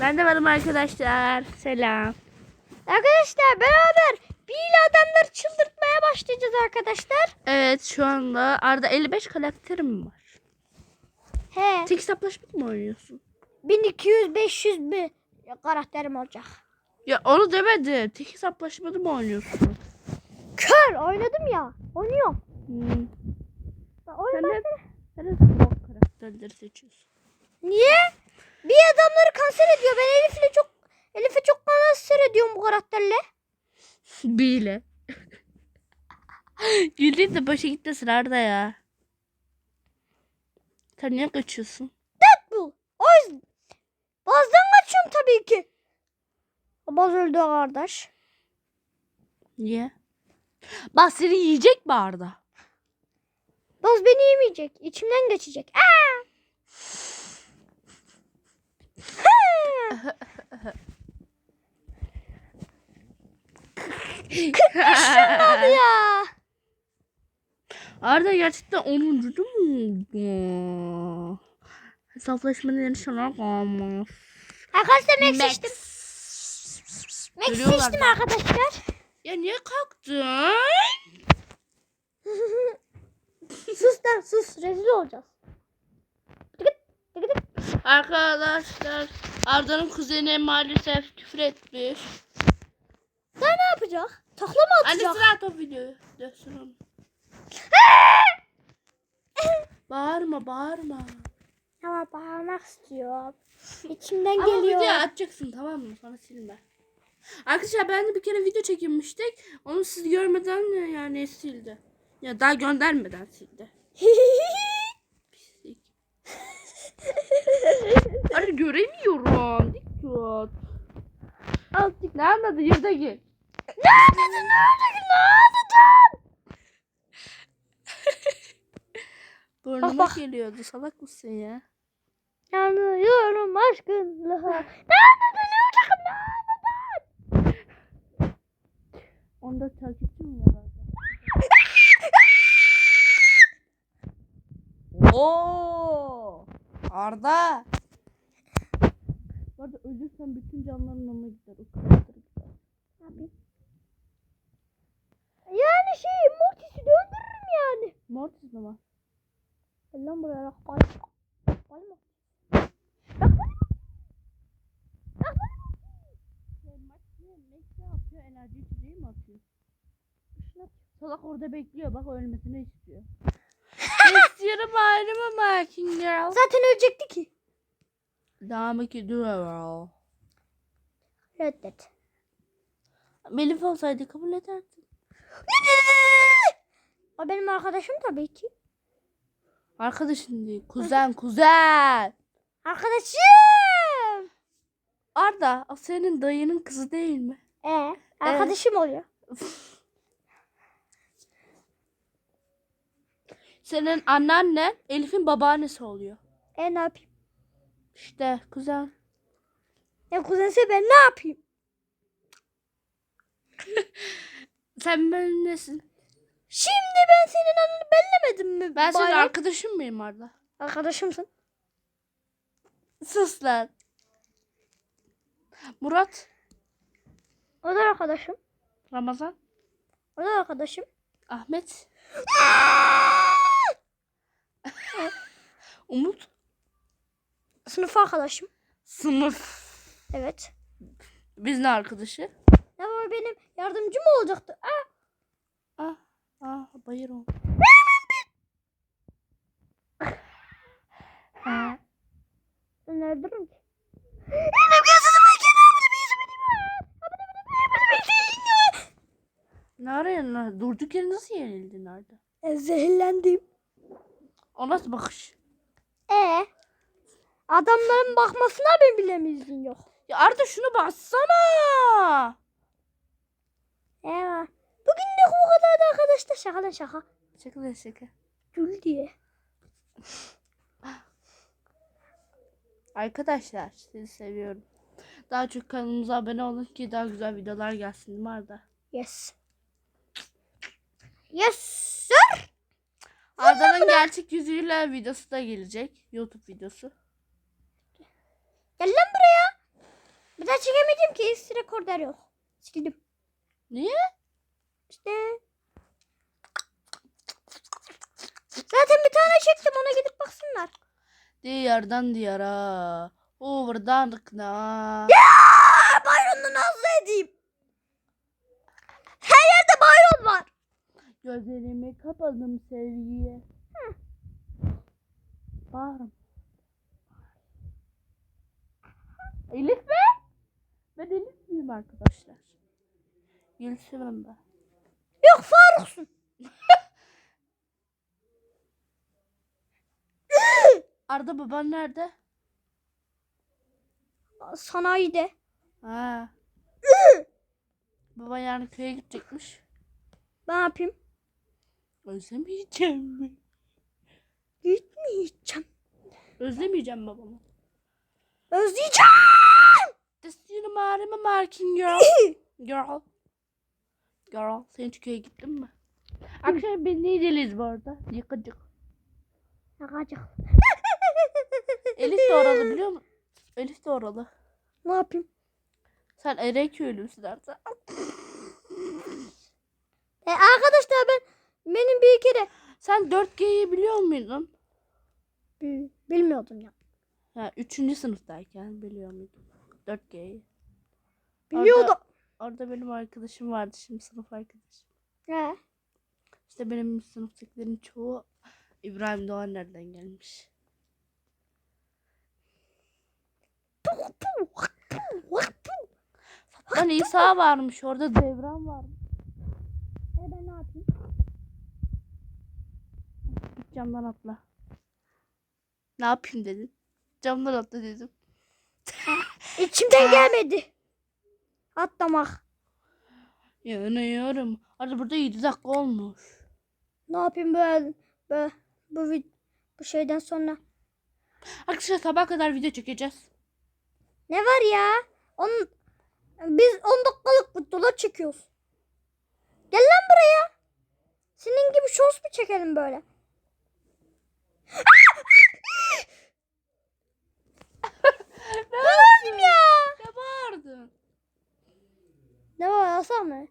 Ben de varım arkadaşlar. Selam. Arkadaşlar beraber bir adamları çıldırtmaya başlayacağız arkadaşlar. Evet şu anda Arda 55 karakterim var. He. Tek hesaplaşma mı oynuyorsun? 1200-500 bir karakterim olacak. Ya onu demedim. Tek hesaplaşmada mı oynuyorsun? Kör oynadım ya. Oynuyorum. Hmm. Oyun Sen hep, sen hep karakterleri seçiyorsun. Niye? Bir adamları kanser ediyor. Ben Elif'le çok Elif'e çok kanser ediyorum bu karakterle. Bile. Güldüğün de başa gitmesin Arda ya. Sen niye kaçıyorsun? Bu. O yüzden. Bazdan kaçıyorum tabii ki. Baz öldü kardeş. Niye? Bak seni yiyecek mi Arda? Baz beni yemeyecek. İçimden geçecek. Aa! Hadi ya. Arda gerçekten 10. değil mi? Hesaplaşmanın yarışı olarak olmaz. Arkadaşlar Max seçtim. Max seçtim arkadaşlar. Ya niye kalktın? sus lan sus. Rezil olacağız. Arkadaşlar Arda'nın kuzeni maalesef küfür etmiş. Daha ne yapacak? Takla mı atacak? Anne sıra top videoyu. Dönsün onu. bağırma bağırma. Ama bağırmak istiyor. İçimden Ama geliyor. video atacaksın tamam mı? Sonra silme. Arkadaşlar ben de bir kere video çekilmiştik. Onu siz görmeden yani sildi. Ya daha göndermeden sildi. Hadi göremiyorum. Dik tut. Altık. Ne anladı? Yurda gir. Ne anladın? Ne anladın? Ne anladın? Burnuma geliyordu. Salak mısın ya? Yanıyorum aşkınla. Ne anladın? Ne olacak? Ne anladın? Onda takipçim var. Oo! Arda. Arada ölürsen bütün canların ona gider. O karakter gider. Abi. Yani şey Mortis'i de öldürürüm yani. Mortis mi var? Gel lan buraya bak. Bal. Bal mı? Ne yapıyor? Enerji içeceği mi atıyor? Salak orada bekliyor. Bak ölmesini istiyor. İstiyorum Girl. Zaten ölecekti ki. Devam ki duruyor. Reddet. Melif olsaydı kabul ederdin. O benim arkadaşım tabii ki. Arkadaşın değil. Kuzen kuzen. Arkadaşım. Arda senin dayının kızı değil mi? Ee, arkadaşım oluyor. Senin anneannen Elif'in babaannesi oluyor. E ne yapayım? İşte kuzen. Ya kuzense ben ne yapayım? Sen benim nesin? Şimdi ben senin anını bellemedim mi? Ben senin bari? arkadaşın mıyım Arda? Arkadaşımsın. Sus lan. Murat. O da arkadaşım. Ramazan. O da arkadaşım. Ahmet. Umut. Sınıf arkadaşım. Sınıf. Evet. Biz ne arkadaşı? Ya o benim yardımcım olacaktı. Aa, Ah. Ah bayır o. ben nerede durum ki? Benim gözümü namlı bir yüzümü Ne arıyorsun? Durduk yere nasıl yenildin Arda? E, Zehirlendim. O nasıl bakış? E adamların bakmasına ben bile mi izin yok? Ya Arda şunu bassana. E bugün de o kadar da arkadaşlar şaka lan şaka. Şaka lan şaka. Gül diye. Arkadaşlar sizi seviyorum. Daha çok kanalımıza abone olun ki daha güzel videolar gelsin değil mi Arda? Yes. Yes sir. Arda'nın gerçek yüzüyle videosu da gelecek. YouTube videosu. Gel lan buraya. Bir daha çekemedim ki. Eski rekorder yok. Sildim. Niye? İşte. Zaten bir tane çektim. Ona gidip baksınlar. Diyardan diyara. Overdan kına. Aa, Byron'u nasıl edeyim? Her yerde Byron var. Gözlerimi kapadım sevgiye. Bağırım. Elif mi? Ben Elif miyim arkadaşlar? Gülsüm'üm ben. Yok Faruk'sun. Arda baban nerede? Sanayide. Ha. Baba yani köye gidecekmiş. Ne yapayım? Özlemeyeceğim mi? Gitmeyeceğim. Özlemeyeceğim babamı. Özleyeceğim. Marking girl. Girl. Girl. Sen köye gittin mi? Akşam biz ne yiyeceğiz bu arada? Yıkıcık. Yakacak. Elif de oralı biliyor musun? Elif de oralı. Ne yapayım? Sen Ereköylüsün artık. E, arkadaşlar ben benim bir kere Sen 4G'yi biliyor muydun? Bil- bilmiyordum ya. Ha, 3. sınıftayken biliyor muydun? 4G'yi. Biliyordum. Orada benim arkadaşım vardı şimdi sınıf arkadaşım. He. İşte benim sınıftakilerin çoğu İbrahim Doğan nereden gelmiş. Lan İsa varmış orada Devran varmış. E ben ne yapayım? Git camdan atla. Ne yapayım dedin? Camdan atla dedim. İçimden gelmedi. Atlamak. Yanıyorum. Arada burada 7 dakika olmuş. Ne yapayım böyle, böyle bu bu şeyden sonra. Arkadaşlar sabah kadar video çekeceğiz. Ne var ya? Onun, biz 10 dakikalık videolar çekiyoruz. Gel lan buraya. Senin gibi shorts mu çekelim böyle? ne mı?